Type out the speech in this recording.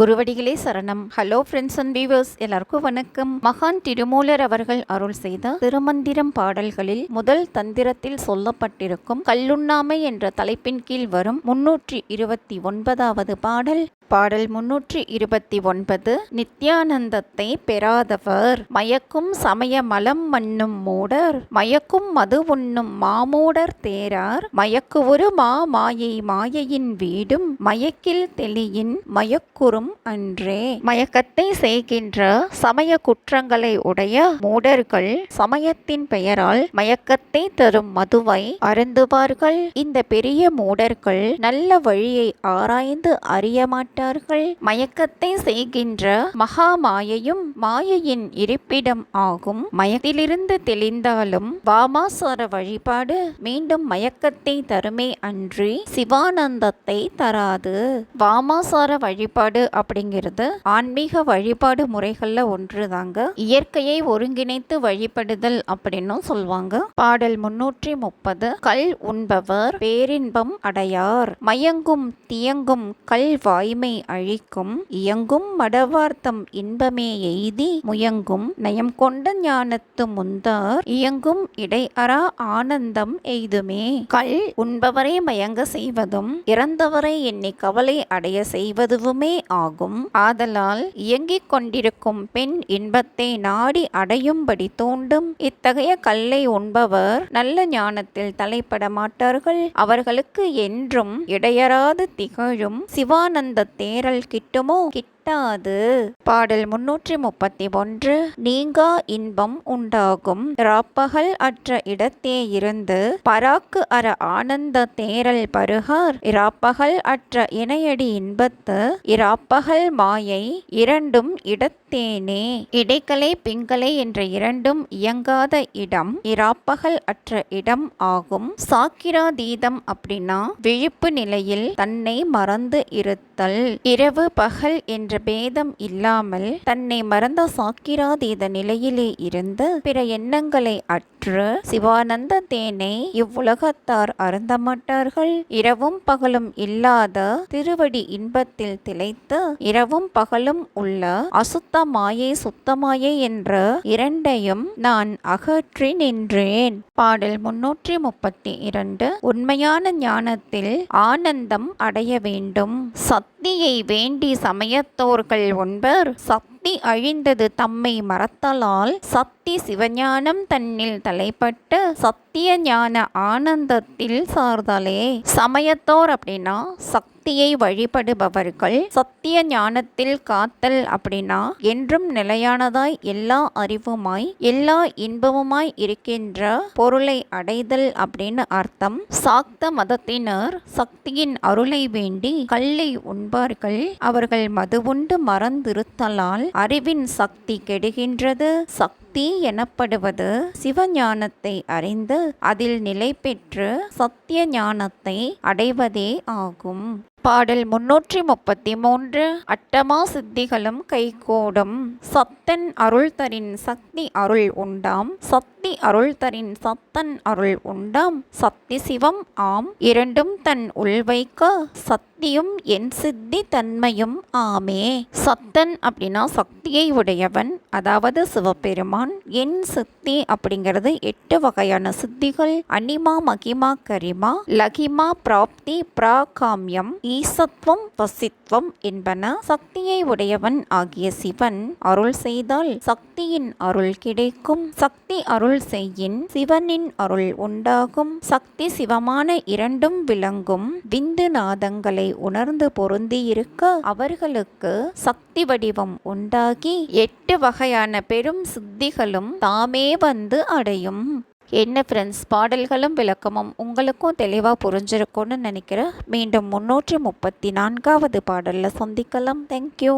குருவடிகளே சரணம். Hello friends and viewers எல்லாருக்கும் வணக்கம். மகான் திருமூலர் அவர்கள் அருள் செய்த திருமந்திரம் பாடல்களில் முதல் தந்திரத்தில் சொல்லப்பட்டிருக்கும் கல்லுண்ணாமை என்ற தலைப்பின் கீழ் வரும் முன்னூற்றி இருபத்தி ஒன்பதாவது பாடல் பாடல் முன்னூற்றி இருபத்தி ஒன்பது நித்யானந்தத்தை பெறாதவர் மயக்கும் சமய மலம் மண்ணும் மூடர் மயக்கும் மது உண்ணும் மாமூடர் தேரார் மயக்குவொரு மா மாயை மாயையின் வீடும் மயக்கில் தெளியின் மயக்குறும் அன்றே. மயக்கத்தை செய்கின்ற சமய குற்றங்களை உடைய மூடர்கள் சமயத்தின் பெயரால் மயக்கத்தை தரும் மதுவை அருந்துவார்கள். இந்த பெரிய மூடர்கள் நல்ல வழியை ஆராய்ந்து அறிய மாட்டார்கள். மயக்கத்தை செய்கின்ற மகா மாயையும் மாயையின் இருப்பிடம் ஆகும். மயத்திலிருந்து தெளிந்தாலும் வாமாசார வழிபாடு மீண்டும் மயக்கத்தை தருமே அன்றி சிவானந்தத்தை தராது. வாமாசார வழிபாடு அப்படிங்கிறது ஆன்மீக வழிபாடு முறைகள்ல ஒன்று தாங்க இயற்கையை ஒருங்கிணைத்து வழிபடுதல் அப்படின்னும் சொல்லுவாங்க பாடல் முன்னூற்றி முப்பது கல் உண்பவர் பேரின்பம் அடையார். மயங்கும் தியங்கும் கல் வாய்மை அழிக்கும் இயங்கும் மடவார்த்தம் இன்பமே எய்தி முயங்கும் நயம் கொண்ட ஞானத்து முந்தார் இயங்கும் இடையறா ஆனந்தம் எய்துமே. கல் உண்பவரை மயங்க செய்வதும் இறந்தவரை எண்ணி கவலை அடைய செய்வதுவுமே ஆகும். ஆதலால் இயங்கிக் கொண்டிருக்கும் பெண் இன்பத்தை நாடி அடையும்படி தூண்டும் இத்தகைய கல்லை உண்பவர் நல்ல ஞானத்தில் தலைப்பட மாட்டார்கள். அவர்களுக்கு என்றும் இடையறாது திகழும் சிவானந்த தேரல் கிட்டுமோ? எட்டாது பாடல் முன்னூற்றி முப்பத்தி ஒன்று நீங்கா இன்பம் உண்டாகும். ராப்பகல் அற்ற இடத்தே இருந்து பராக்கு அற ஆனந்த தேரல் பருகார். இராப்பகல் அற்ற இணையடி இன்பத்து இராப்பகல் மாயை இரண்டும் இடத்தேனே. இடைக்கலை பிங்கலை என்ற இரண்டும் இயங்காத இடம் இராப்பகல் அற்ற இடம் ஆகும். சாக்கிராதீதம் அப்படின்னா விழிப்பு நிலையில் தன்னை மறந்து இருத்தல். இரவு பகல் என்ற என்ற பேதம் இல்லாமல் தன்னை மறந்த சாக்கிராதீத நிலையிலே இருந்து பிற எண்ணங்களை அற்று சிவானந்த தேனை இவ்வுலகத்தார் அருந்த மாட்டார்கள் இரவும் பகலும் இல்லாத திருவடி இன்பத்தில் திளைத்து இரவும் பகலும் உள்ள அசுத்த மாயை சுத்தமாயை என்ற இரண்டையும் நான் அகற்றி நின்றேன். பாடல் முன்னூற்றி முப்பத்தி இரண்டு. உண்மையான ஞானத்தில் ஆனந்தம் அடைய வேண்டும். சத் சக்தியை வேண்டி சமயத்தோர்கள் ஒன்பர் சக்தி அழிந்தது தம்மை மறத்தலால் சக்தி சிவஞானம் தன்னில் தலைப்பட்டு சத்திய ஞான ஆனந்தத்தில் சார்தலே சமயத்தோர் அப்படின்னா சக்தியை வழிபடுபவர்கள். சத்திய ஞானத்தில் காத்தல் அப்படின்னா என்றும் நிலையானதாய் எல்லா அறிவுமாய் எல்லா இன்பமுமாய் இருக்கின்ற பொருளை அடைதல் அப்படின்னு அர்த்தம். சாக்த மதத்தினர் சக்தியின் அருளை வேண்டி கல்லை உண்பார்கள். அவர்கள் மதுவுண்டு மறந்திருத்தலால் அறிவின் சக்தி கெடுகின்றது. சக்தி எனப்படுவது சிவஞானத்தை அறிந்து அதில் நிலை பெற்று சத்திய ஞானத்தை அடைவதே ஆகும். பாடல் முன்னூற்றி முப்பத்தி மூன்று. அட்டமா சித்திகளும் கைகூடும். சத்தன் அருள் தரின் சக்தி அருள் உண்டாம். சக்தி அருள் தரின் சத்தன் அருள் உண்டாம். சக்தி சிவம் ஆம். இரண்டும் தன் உள்வைக்க சக்தியும் என் சித்தி தன்மையும் ஆமே. சத்தன் அப்படின்னா சக்தியை உடையவன் அதாவது சிவபெருமான். என் சித்தி அப்படிங்கிறது எட்டு வகையான சித்திகள். அனிமா மகிமா கரிமா லகிமா பிராப்தி பிராகாமியம் ஈசத்துவம் வசித்துவம் என்பன சக்தியை உடையவன் ஆகிய சிவன் அருள் செய்தால் சக்தியின் அருள் கிடைக்கும். சக்தி அருள் செய்யின் சிவனின் அருள் உண்டாகும். சக்தி சிவமான இரண்டும் விளங்கும். விந்து நாதங்களை உணர்ந்து பொருந்தியிருக்க அவர்களுக்கு சக்தி வடிவம் உண்டாகி எட்டு வகையான பெரும் சித்தி சித்திகளும் தாமே வந்து அடையும். என்ன ஃப்ரெண்ட்ஸ் பாடல்களும் விளக்கமும் உங்களுக்கும் தெளிவாக புரிஞ்சிருக்கும்னு நினைக்கிறேன். மீண்டும் முன்னூற்றி முப்பத்தி நான்காவது பாடலில் சந்திக்கலாம். தேங்க்யூ